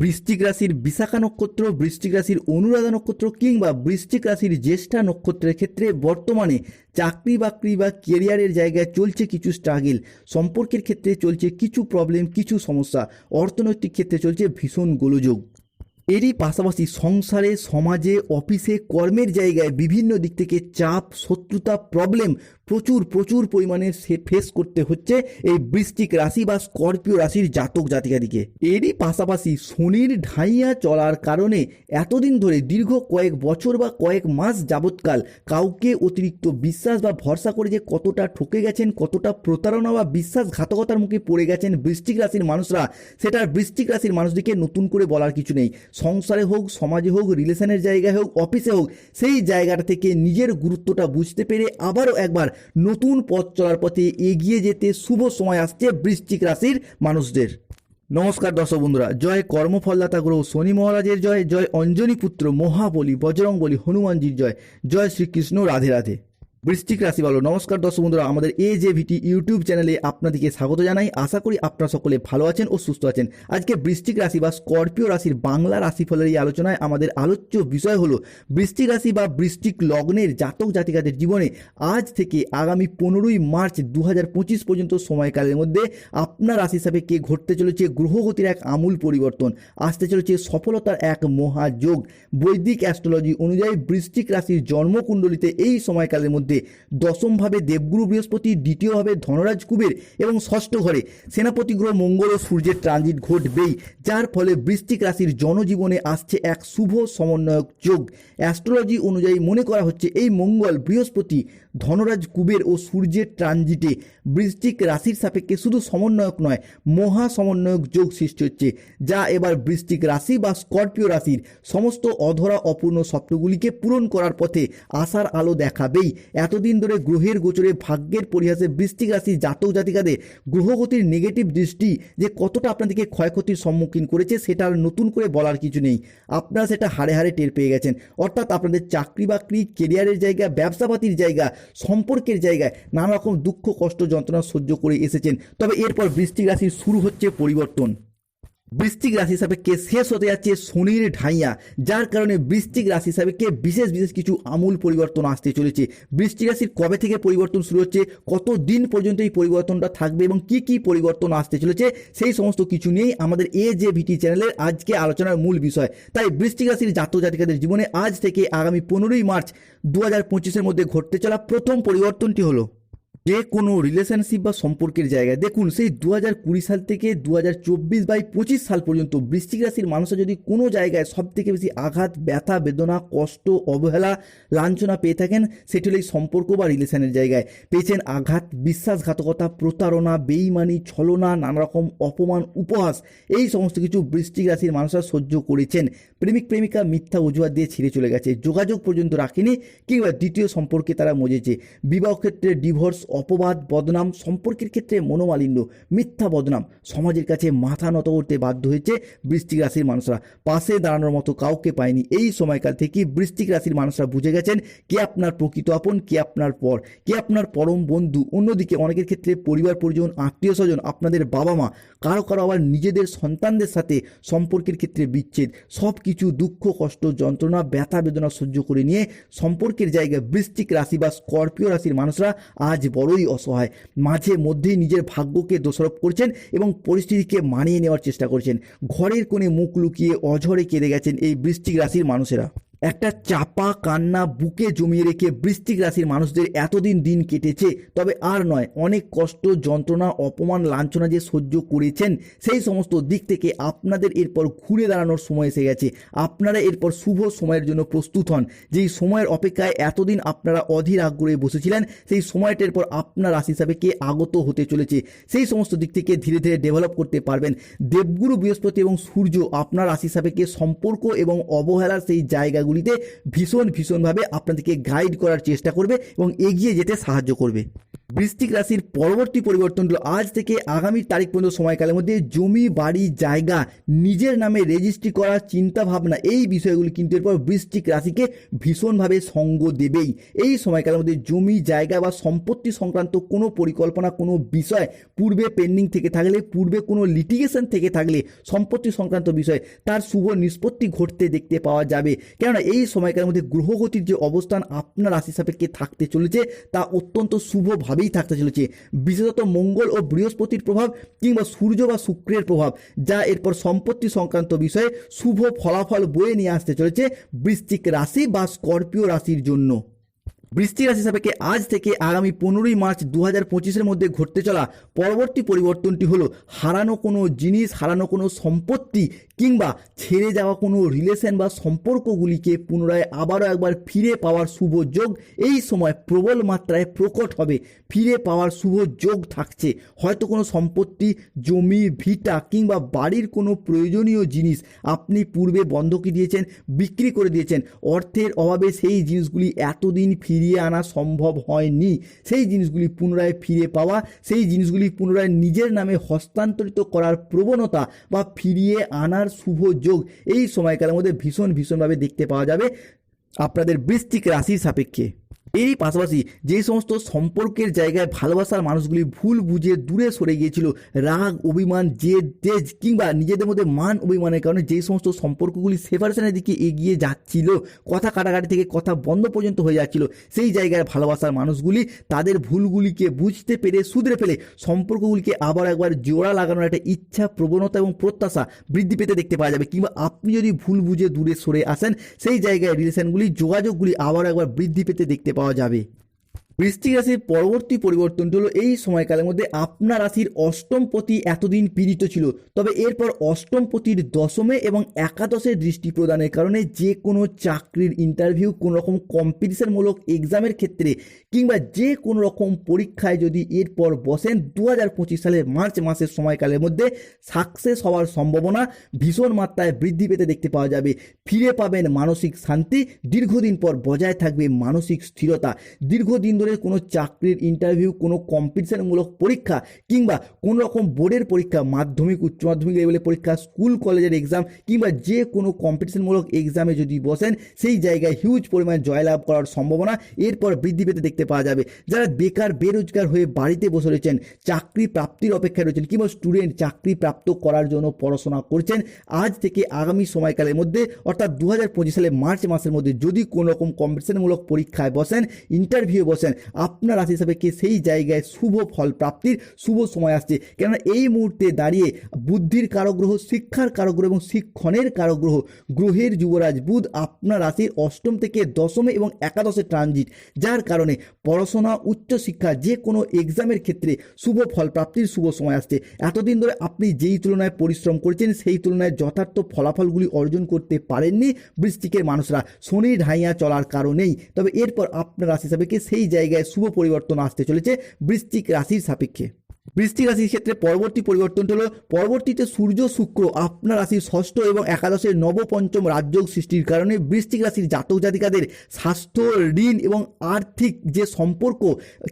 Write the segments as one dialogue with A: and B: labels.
A: বৃশ্চিক রাশির বিশাখা নক্ষত্র বৃষ্টিক রাশির অনুরাধা নক্ষত্র কিংবা বৃষ্টিক রাশির জ্যেষ্ঠা নক্ষত্রের ক্ষেত্রে বর্তমানে চাকরি বাকরি বা কেরিয়ারের জায়গায় চলছে কিছু স্ট্রাগল সম্পর্কের ক্ষেত্রে চলছে কিছু প্রবলেম কিছু সমস্যা। অর্থনৈতিক ক্ষেত্রে চলছে ভীষণ গোলযোগ। এরই পাশাপাশি সংসারে, সমাজে, অফিসে, কর্মের জায়গায় বিভিন্ন দিক থেকে চাপ, শত্রুতা প্রবলেম প্রচুর প্রচুর পরিমাণে সে ফেস করতে হচ্ছে এই বৃষ্টিক রাশি বা স্করপিও রাশির জাতক জাতিকাদিকে। এরই পাশাপাশি শনির ঢাইয়া চলার কারণে এতদিন ধরে দীর্ঘ কয়েক বছর বা কয়েক মাস যাবৎকাল কাউকে অতিরিক্ত বিশ্বাস বা ভরসা করে যে কতটা ঠকে গেছেন, কতটা প্রতারণা বা বিশ্বাসঘাতকতার মুখে পড়ে গেছেন বৃষ্টিক রাশির মানুষরা, সেটা বৃষ্টিক রাশির মানুষদেরকে নতুন করে বলার কিছু নেই। সংসারে হোক, সমাজে হোক রিলেশনের জায়গায় হোক অফিসে হোক, সেই জায়গাটা থেকে নিজের গুরুত্বটা বুঝতে পেরে আবারও একবার নতুন পথ চলার পথে এগিয়ে যেতে শুভ সময় আসছে বৃশ্চিক রাশির মানুষদের। নমস্কার দর্শক বন্ধুরা, জয় কর্মফলদাতা গ্রহ শনি মহারাজের জয় জয় অঞ্জনী পুত্র মহাবলী বজরং বলি হনুমানজির জয় জয় শ্রীকৃষ্ণ, রাধে রাধে। বৃশ্চিক রাশি বলো নমস্কার দর্শক বন্ধুরা, আমাদের এ যে ভিটি ইউটিউব চ্যানেলে আপনাদেরকে স্বাগত জানাই। আশা করি আপনারা সকলে ভালো আছেন ও সুস্থ আছেন। আজকে বৃষ্টিক রাশি বা স্করপিও রাশির বাংলা রাশিফলের এই আলোচনায় আমাদের আলোচ্য বিষয় হলো বৃষ্টিক রাশি বা বৃষ্টিক লগ্নের জাতক জাতিকাদের জীবনে আজ থেকে আগামী পনেরোই মার্চ দু হাজার পঁচিশ পর্যন্ত সময়কালের মধ্যে আপনার রাশি হিসাবে কে ঘটতে চলেছে, গ্রহগতির এক আমূল পরিবর্তন, আসতে চলেছে সফলতার এক মহাযোগ। বৈদিক অ্যাস্ট্রোলজি অনুযায়ী বৃষ্টিক রাশির জন্মকুণ্ডলিতে এই সময়কালের মধ্যে দশমভাবে দেবগুরু বৃহস্পতি, দ্বিতীয়ভাবে ধনরাজ কুবের এবং ষষ্ঠ ঘরে সেনাপতি গ্রহ মঙ্গল ও সূর্যের ট্রানজিট ঘটবেই, যার ফলে বৃশ্চিক রাশির জনজীবনে আসছে এক শুভ সমন্বয়ক যোগ। অ্যাস্ট্রোলজি অনুযায়ী মনে করা হচ্ছে এই মঙ্গল বৃহস্পতি ধনরাজ কুবের ও সূর্যের ট্রানজিটে বৃশ্চিক রাশির সাপেক্ষে শুধু সমন্বয়ক নয়, মহা সমন্বয়ক যোগ সৃষ্টি হচ্ছে, যা এবার বৃশ্চিক রাশি বা স্করপিও রাশির সমস্ত অধরা অপূর্ণ স্বপ্নগুলিকে পূরণ করার পথে আশার আলো দেখাবেই। এতদিন ধরে গ্রহের গোচরে ভাগ্যের পরিহাসে বৃশ্চিক রাশির জাতক জাতিকাদের গ্রহগতির নেগেটিভ দৃষ্টি যে কতটা আপনাদেরকে ক্ষয়ক্ষতির সম্মুখীন করেছে, সেটা আর নতুন করে বলার কিছু নেই। আপনারা সেটা হাড়ে হাড়ে টের পেয়ে গেছেন। অর্থাৎ আপনাদের চাকরি বাকরি কেরিয়ারের জায়গা ব্যবসাপাতির জায়গা, সম্পর্কের জায়গায় নানা রকম দুঃখ, কষ্ট, যন্ত্রণা সহ্য করে এসেছেন। তবে এরপর বৃশ্চিক রাশির শুরু হচ্ছে পরিবর্তন। বৃশ্চিক রাশি সাপেক্ষে শেষ হতে যাচ্ছে শনির ঢাইয়া, যার কারণে বৃশ্চিক রাশি সাপেক্ষে বিশেষ বিশেষ কিছু আমূল পরিবর্তন আসতে চলেছে। বৃশ্চিক রাশির কবে থেকে পরিবর্তন শুরু হচ্ছে কত দিন পর্যন্ত এই পরিবর্তনটা থাকবে এবং কি কি পরিবর্তন আসতে চলেছে, সেই সমস্ত কিছু নিয়েই আমাদের এ যে ভিটি চ্যানেলের আজকে আলোচনার মূল বিষয়। তাই বৃশ্চিক রাশির জাতক জাতিকাদের জীবনে আজ থেকে আগামী পনেরোই মার্চ দু হাজার পঁচিশের মধ্যে ঘটতে চলা প্রথম পরিবর্তনটি হলো যে কোনো রিলেশনশিপ বা সম্পর্কের জায়গায়, দেখুন সেই দু হাজার কুড়ি সাল থেকে দু হাজার চব্বিশ বাই পঁচিশ সাল পর্যন্ত বৃশ্চিক রাশির মানুষরা যদি কোনো জায়গায় সব থেকে বেশি আঘাত, ব্যথা, বেদনা, কষ্ট, অবহেলা, লাঞ্ছনা পেয়ে থাকেন, সেটি হলো এই সম্পর্ক বা রিলেশনের জায়গায়। পেয়েছেন আঘাত, বিশ্বাসঘাতকতা, প্রতারণা, বেইমানি, ছলনা নানা রকম অপমান, উপহাস, এই সমস্ত কিছু বৃশ্চিক রাশির মানুষরা সহ্য করেছেন। প্রেমিক, প্রেমিকা মিথ্যা অজুহাত দিয়ে ছিঁড়ে চলে গেছে। যোগাযোগ পর্যন্ত রাখেনি, কিংবা দ্বিতীয় সম্পর্কে তারা মজেছে। বিবাহ ক্ষেত্রে ডিভোর্স অপবাদ, বদনাম সম্পর্কের ক্ষেত্রে মনোমালিন্য, মিথ্যা বদনাম সমাজের কাছে মাথা নত করতে বাধ্য হয়েছে বৃষ্টিক রাশির মানুষরা। পাশে দাঁড়ানোর মতো কাউকে পায়নি। এই সময়কাল থেকে বৃষ্টিক রাশির মানুষরা বুঝে গেছেন, কে আপনার প্রকৃত আপন, কে আপনার পর। কে আপনার পরম বন্ধু। অন্যদিকে অনেকের ক্ষেত্রে পরিবার পরিজন, আত্মীয় স্বজন, আপনাদের বাবা মা কারও কারও আবার নিজেদের সন্তানদের সাথে সম্পর্কের ক্ষেত্রে বিচ্ছেদ। সব কিছু দুঃখ, কষ্ট, যন্ত্রণা, ব্যথা, বেদনা সহ্য করে নিয়ে সম্পর্কের জায়গায় বৃষ্টিক রাশি বা স্করপিও রাশির মানুষরা আজ বড়ই অসহায়। মাঝে মধ্যেই নিজের ভাগ্যকে দোষারোপ করছেন এবং পরিস্থিতিকে মানিয়ে নেওয়ার চেষ্টা করছেন। ঘরের কোণে মুখ লুকিয়ে অঝরে কেঁদে গেছেন এই বৃষ্টিক রাশির মানুষেরা। একটা চাপা কান্না বুকে জমিয়ে রেখে বৃশ্চিক রাশির মানুষদের এতদিন দিন কেটেছে, তবে আর নয়, অনেক কষ্ট, যন্ত্রণা, অপমান, লাঞ্ছনা যে সহ্য করেছেন, সেই সমস্ত দিক থেকে আপনাদের এরপর ঘুরে দাঁড়ানোর সময় এসে গেছে। আপনারা এরপর শুভ সময়ের জন্য প্রস্তুত হন। যেই সময়ের অপেক্ষায় এতদিন আপনারা অধীর আগ্রহে বসেছিলেন, সেই সময়টার পর আপনার রাশি হিসাবে কে আগত হতে চলেছে, সেই সমস্ত দিক থেকে ধীরে ধীরে ডেভেলপ করতে পারবেন। দেবগুরু বৃহস্পতি এবং সূর্য আপনার রাশি হিসাবে কে সম্পর্ক এবং অবহেলার সেই জায়গাগুলো জায়গাগুলিতে ভীষণ ভীষণভাবে আপনাদেরকে গাইড করার চেষ্টা করবে এবং এগিয়ে যেতে সাহায্য করবে। বৃশ্চিক রাশির পরবর্তী পরিবর্তনগুলো আজ থেকে আগামী তারিখ পর্যন্ত সময়কালের মধ্যে জমি, বাড়ি, জায়গা, নিজের নামে রেজিস্ট্রি করার চিন্তা ভাবনা এই বিষয়গুলি কিন্তু এরপর বৃষ্টিক রাশিকে ভীষণভাবে সঙ্গ দেবেই। এই সময়কালের মধ্যে জমি, জায়গা বা সম্পত্তি সংক্রান্ত কোনো পরিকল্পনা, কোনো বিষয় পূর্বে পেন্ডিং থেকে থাকলে, পূর্বে কোনো লিটিগেশন থেকে থাকলে, সম্পত্তি সংক্রান্ত বিষয়, তার শুভ নিষ্পত্তি ঘটতে দেখতে পাওয়া যাবে। কেননা এই সময়কালের মধ্যে গ্রহগতির যে অবস্থান আপনার রাশি সাপেক্ষে থাকতে চলেছে, তা অত্যন্ত শুভভাবেই থাকতে চলেছে। বিশেষত মঙ্গল ও বৃহস্পতির প্রভাব কিংবা সূর্য বা শুক্রের প্রভাব, যা এরপর সম্পত্তি সংক্রান্ত বিষয়ে শুভ ফলাফল বয়ে নিয়ে আসতে চলেছে বৃশ্চিক রাশি বা স্করপিও রাশির জন্য। বৃষ্টি রাশি সাপেক্ষে আজ থেকে আগামী পনেরোই মার্চ দু হাজার পঁচিশের মধ্যে ঘটতে চলা পরবর্তী পরিবর্তনটি হলো হারানো কোনো জিনিস, হারানো কোনো সম্পত্তি কিংবা ছেড়ে যাওয়া কোনো রিলেশন বা সম্পর্কগুলিকে পুনরায় আবারও একবার ফিরে পাওয়ার শুভ যোগ। এই সময় প্রবল মাত্রায় প্রকট হবে। ফিরে পাওয়ার শুভ যোগ থাকছে। হয়তো কোনো সম্পত্তি, জমি, ভিটা কিংবা বাড়ির কোনো প্রয়োজনীয় জিনিস আপনি পূর্বে বন্ধকি দিয়েছেন, বিক্রি করে দিয়েছেন। অর্থের অভাবে সেই জিনিসগুলি এতদিন ফিরিয়ে আনা সম্ভব হয়নি। সেই জিনিসগুলি পুনরায় ফিরে পাওয়া, সেই জিনিসগুলি পুনরায় নিজের নামে হস্তান্তরিত করার প্রবণতা বা ফিরিয়ে আনার শুভ যোগ এই সময়কালের মধ্যে ভীষণ ভীষণভাবে দেখতে পাওয়া যাবে। আপনাদের বৃষ্টিক রাশির সাপেক্ষে। এরই পাশাপাশি যে সমস্ত সম্পর্কের জায়গায় ভালোবাসার মানুষগুলি ভুল বুঝে দূরে সরে গিয়েছিল, রাগ, অভিমান, জেদ, তেজ কিংবা নিজেদের মধ্যে মান অভিমানের কারণে যে সমস্ত সম্পর্কগুলি সেপারেশনের দিকে এগিয়ে যাচ্ছিল, কথা কাটাকাটি থেকে কথা বন্ধ পর্যন্ত হয়ে যাচ্ছিল, সেই জায়গায় ভালোবাসার মানুষগুলি তাদের ভুলগুলিকে বুঝতে পেরে শুধরে ফেলে সম্পর্কগুলিকে আবার একবার জোড়া লাগানোর একটা ইচ্ছা, প্রবণতা এবং প্রত্যাশা বৃদ্ধি পেতে দেখতে পাওয়া যাবে। কিংবা আপনি যদি ভুল বুঝে দূরে সরে আসেন, সেই জায়গায় রিলেশনগুলি যোগাযোগগুলি আবার একবার বৃদ্ধি পেতে দেখতে পাওয়া যাবে। বৃশ্চিক রাশির পরবর্তী পরিবর্তনটি হলো এই সময়কালের মধ্যে আপনার রাশির অষ্টম পতি এতদিন পীড়িত ছিল। তবে এরপর অষ্টম পতির দশমে এবং একাদশে দৃষ্টি প্রদানের কারণে যে কোনো চাকরির ইন্টারভিউ কোনো রকম কম্পিটিশনমূলক এক্সামের ক্ষেত্রে কিংবা যে কোনো রকম পরীক্ষায় যদি এরপর বসেন দু হাজার পঁচিশ সালের মার্চ মাসের সময়কালের মধ্যে সাকসেস হওয়ার সম্ভাবনা ভীষণ মাত্রায় বৃদ্ধি পেতে দেখতে পাওয়া যাবে। ফিরে পাবেন মানসিক শান্তি, দীর্ঘদিন পর বজায় থাকবে মানসিক স্থিরতা। দীর্ঘদিন ধরে কোনো চাকরির ইন্টারভিউ কোনো কম্পিটিশনমূলক পরীক্ষা কিংবা কোনো রকম বোর্ডের পরীক্ষা, মাধ্যমিক, উচ্চ মাধ্যমিক লেভেলের পরীক্ষা স্কুল কলেজের এক্সাম কিংবা যে কোনো কম্পিটিশনমূলক এক্সামে যদি বসেন, সেই জায়গায় হিউজ পরিমাণ জয়লাভ করার সম্ভাবনা এরপর বৃদ্ধি পেতে দেখতে পাওয়া যাবে। যারা বেকার, বেরোজগার হয়ে বাড়িতে বসে রয়েছেন, চাকরি প্রাপ্তির অপেক্ষায় রয়েছেন কিংবা স্টুডেন্ট চাকরি প্রাপ্ত করার জন্য পড়াশোনা করছেন, আজ থেকে আগামী সময়কালের মধ্যে, অর্থাৎ দু সালের মার্চ মাসের মধ্যে যদি কোনো রকম কম্পিটিশনমূলক পরীক্ষায় বসেন ইন্টারভিউ বসেন আপনার রাশি হিসাবে কি সেই জায়গায় শুভ ফল প্রাপ্তির শুভ সময় আসছে। কেননা এই মুহূর্তে দাঁড়িয়ে বুদ্ধির কারগ্রহ, শিক্ষার কারগ্রহ এবং শিক্ষণের কারগ্রহ, গ্রহের যুবরাজ বুধ আপনার রাশির অষ্টম থেকে দশমে এবং একাদশে ট্রানজিট যার কারণে পড়াশোনা, উচ্চশিক্ষা যে কোনো এক্সামের ক্ষেত্রে শুভ ফল প্রাপ্তির শুভ সময় আসছে। এতদিন ধরে আপনি যেই তুলনায় পরিশ্রম করেছেন, সেই তুলনায় যথার্থ ফলাফলগুলি অর্জন করতে পারেননি বৃষ্টিকের মানুষরা। শনি ঢাইয়া চলার কারণেই। তবে এরপর আপনার রাশি সাপেক্ষে সেই জায়গায় শুভ পরিবর্তন আসতে চলেছে বৃশ্চিক রাশির সাপেক্ষে। বৃষ্টিক রাশির ক্ষেত্রে পরবর্তী পরিবর্তনটি হলো, পরবর্তীতে সূর্য, শুক্র, আপনার রাশির ষষ্ঠ এবং একাদশের নবপঞ্চম রাজযোগ সৃষ্টির কারণে বৃষ্টিক রাশির জাতক জাতিকাদের স্বাস্থ্য, ঋণ এবং আর্থিক যে সম্পর্ক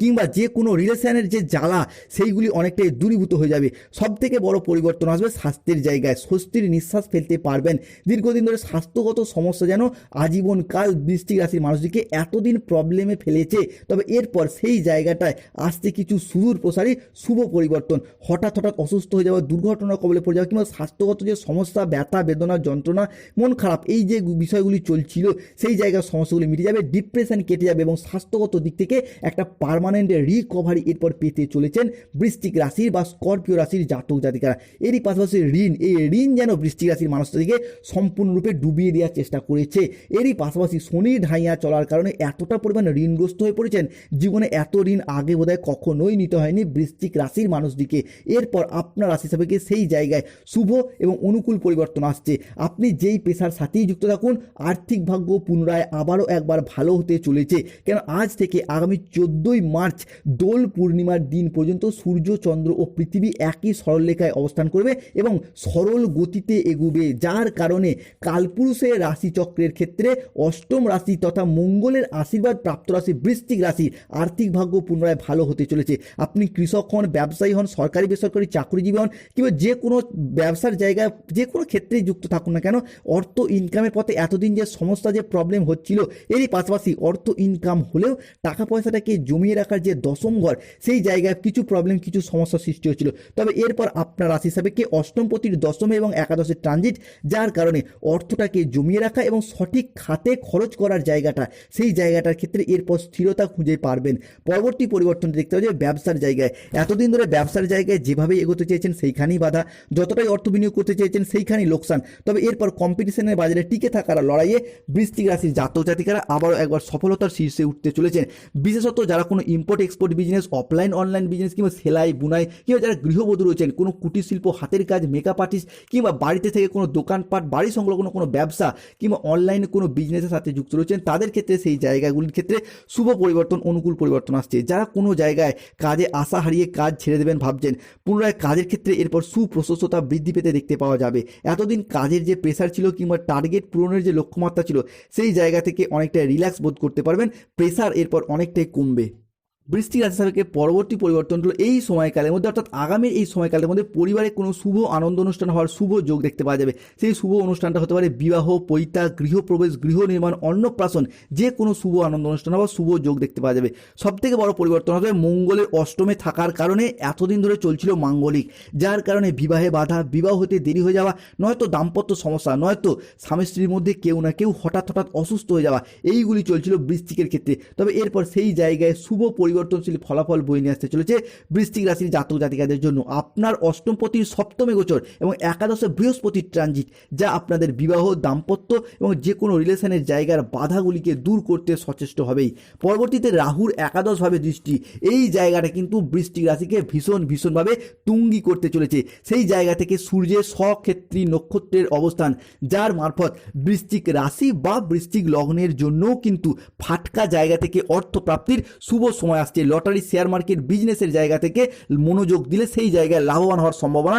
A: কিংবা যে কোনো রিলেশনের যে জ্বালা, সেইগুলি অনেকটাই দূরীভূত হয়ে যাবে। সব থেকে বড় পরিবর্তন আসবে স্বাস্থ্যের জায়গায়। স্বস্তির নিঃশ্বাস ফেলতে পারবেন। দীর্ঘদিন ধরে স্বাস্থ্যগত সমস্যা যেন আজীবনকাল বৃষ্টিক রাশির মানুষটিকে এতদিন প্রবলেমে ফেলেছে, তবে এরপর সেই জায়গাটায় আসতে কিছু সুদূর প্রসারী শুভ পরিবর্তন। হঠাৎ হঠাৎ অসুস্থ হয়ে যাওয়া দুর্ঘটনার কবলে পড়ে যাওয়া কিংবা স্বাস্থ্যগত যে সমস্যা, ব্যথা, বেদনা, যন্ত্রণা, মন খারাপ, এই যে বিষয়গুলি চলছিল, সেই জায়গার সমস্যাগুলি মিটে যাবে ডিপ্রেশন কেটে যাবে এবং স্বাস্থ্যগত দিক থেকে একটা পারমানেন্ট রিকভারি এরপর পেতে চলেছেন বৃষ্টিক রাশির বা স্করপিও রাশির জাতক জাতিকারা। এরই পাশাপাশি ঋণ, এই ঋণ যেন বৃশ্চিক রাশির মানুষটিকে সম্পূর্ণরূপে ডুবিয়ে দেওয়ার চেষ্টা করেছে। এরই পাশাপাশি শনি ঢাইয়া চলার কারণে এতটা পরিমাণ ঋণগ্রস্ত হয়ে পড়েছেন, জীবনে এত ঋণ আগে বোধহয় কখনোই নিতে হয়নি বৃশ্চিক রাশির মানুষদিকে এরপর আপনার রাশি সাপেক্ষে সেই জায়গায় শুভ এবং অনুকূল পরিবর্তন আসছে। আপনি যেই পেশার সাথেই যুক্ত থাকুন, আর্থিক ভাগ্য পুনরায় আবারও একবার ভালো হতে চলেছে। কেন আজ থেকে আগামী চোদ্দোই মার্চ দোল পূর্ণিমার দিন পর্যন্ত সূর্য, চন্দ্র ও পৃথিবী একই সরলরেখায় অবস্থান করবে এবং সরল গতিতে এগুবে। যার কারণে কালপুরুষের রাশিচক্রের ক্ষেত্রে অষ্টম রাশি তথা মঙ্গলের আশীর্বাদ প্রাপ্ত রাশি বৃশ্চিক রাশির আর্থিক ভাগ্য পুনরায় ভালো হতে চলেছে। আপনি কৃষক হন ব্যবসায়ী হন, সরকারি, বেসরকারি চাকরিজীবী হন কিংবা যে কোনো ব্যবসার জায়গায় যে কোনো ক্ষেত্রেই যুক্ত থাকুন না কেন, অর্থ ইনকামের পথে এতদিন যে সমস্যা যে প্রবলেম হচ্ছিল, এরই পাশাপাশি অর্থ ইনকাম হলেও টাকা পয়সাটাকে জমিয়ে রাখার যে দশম ঘর, সেই জায়গায় কিছু প্রবলেম কিছু সমস্যা সৃষ্টি হচ্ছিল। তবে এরপর আপনার রাশি হিসাবে কি অষ্টমপতির দশমে এবং একাদশের ট্রানজিট যার কারণে অর্থটাকে জমিয়ে রাখা এবং সঠিক খাতে খরচ করার জায়গাটা, সেই জায়গাটার ক্ষেত্রে এরপর স্থিরতা খুঁজে পারবেন। পরবর্তী পরিবর্তনটি দেখতে হবে যে ব্যবসার জায়গায় এতদিন ধরে ব্যবসার জায়গায় যেভাবে এগোতে চেয়েছেন সেইখানেই বাধা, যতটাই অর্থ বিনিয়োগ করতে চেয়েছেন সেইখানেই লোকসান। তবে এরপর কম্পিটিশনের বাজারে টিকে থাকার লড়াইয়ে বৃষ্টিক রাশির জাতক জাতিকারা আবারও একবার সফলতার শীর্ষে উঠতে চলেছেন। বিশেষত যারা কোনো import export business offline online business কিংবা সেলাই, বুনাই কিংবা যারা গৃহবধূ রয়েছেন, কোনো কুটির শিল্প, হাতের কাজ মেকআপ আর্টিস্ট কিংবা বাড়িতে থেকে কোনো দোকানপাট, বাড়ি সংলগ্ন কোনো ব্যবসা কিংবা অনলাইনে কোনো বিজনেসের সাথে যুক্ত রয়েছেন, তাদের ক্ষেত্রে সেই জায়গাগুলির ক্ষেত্রে শুভ পরিবর্তন, অনুকূল পরিবর্তন আসছে। যারা কোনো জায়গায় কাজে আশা হারিয়ে কাজ ছেড়ে দেবেন ভাবছেন। পুনরায় কাজের ক্ষেত্রে এরপর সুপ্রশস্ততা বৃদ্ধি পেতে দেখতে পাওয়া যাবে। এতদিন কাজের যে প্রেশার ছিল কিংবা টার্গেট পূরণের যে লক্ষ্যমাত্রা ছিল, সেই জায়গা থেকে অনেকটা রিল্যাক্স বোধ করতে পারবেন। প্রেশার এরপর অনেকটাই কমবে। বৃষ্টি রাশি সাপেক্ষে পরবর্তী পরিবর্তন হলো এই সময়কালের মধ্যে, অর্থাৎ আগামীর এই সময়কালের মধ্যে পরিবারে কোনো শুভ আনন্দ অনুষ্ঠান হওয়ার শুভ যোগ দেখতে পাওয়া যাবে। সেই শুভ অনুষ্ঠানটা হতে পারে বিবাহ, পৈতা, গৃহপ্রবেশ, গৃহ নির্মাণ, অন্নপ্রাশন, যে কোনো শুভ আনন্দ অনুষ্ঠান হওয়ার শুভ যোগ দেখতে পাওয়া যাবে। সব থেকে বড় পরিবর্তন হবে মঙ্গলের অষ্টমে থাকার কারণে এতদিন ধরে চলছিল মাঙ্গলিক, যার কারণে বিবাহে বাধা, বিবাহ হতে দেরি হয়ে যাওয়া, নয়তো দাম্পত্য সমস্যা, নয়তো স্বামী স্ত্রীর মধ্যে কেউ না কেউ হঠাৎ হঠাৎ অসুস্থ হয়ে যাওয়া, এইগুলি চলছিল বৃষ্টিকের ক্ষেত্রে। তবে এরপর সেই জায়গায় শুভ পরিবর্তনশীল ফলাফল বই নিয়ে আসতে চলেছে বৃষ্টিক রাশির জাতক জাতিকাদের জন্য। আপনার অষ্টমপতির সপ্তমে গোচর এবং একাদশে বৃহস্পতির ট্রানজিট, যা আপনাদের বিবাহ, দাম্পত্য এবং যে কোনো রিলেশনের জায়গার বাধাগুলিকে দূর করতে সচেষ্ট হবেই। পরবর্তীতে রাহুর একাদশভাবে দৃষ্টি। এই জায়গাটা কিন্তু বৃষ্টিক রাশিকে ভীষণ, ভীষণভাবে তুঙ্গি করতে চলেছে। সেই জায়গা থেকে সূর্যের স্বক্ষেত্রী নক্ষত্রের অবস্থান, যার মারফত বৃষ্টিক রাশি বা বৃষ্টিক লগ্নের জন্যও কিন্তু ফাটকা জায়গা থেকে অর্থ প্রাপ্তির শুভ সময় আসছে লটারি শেয়ার মার্কেট বিজনেসের জায়গা থেকে মনোযোগ দিলে সেই জায়গায় লাভবান হওয়ার সম্ভাবনা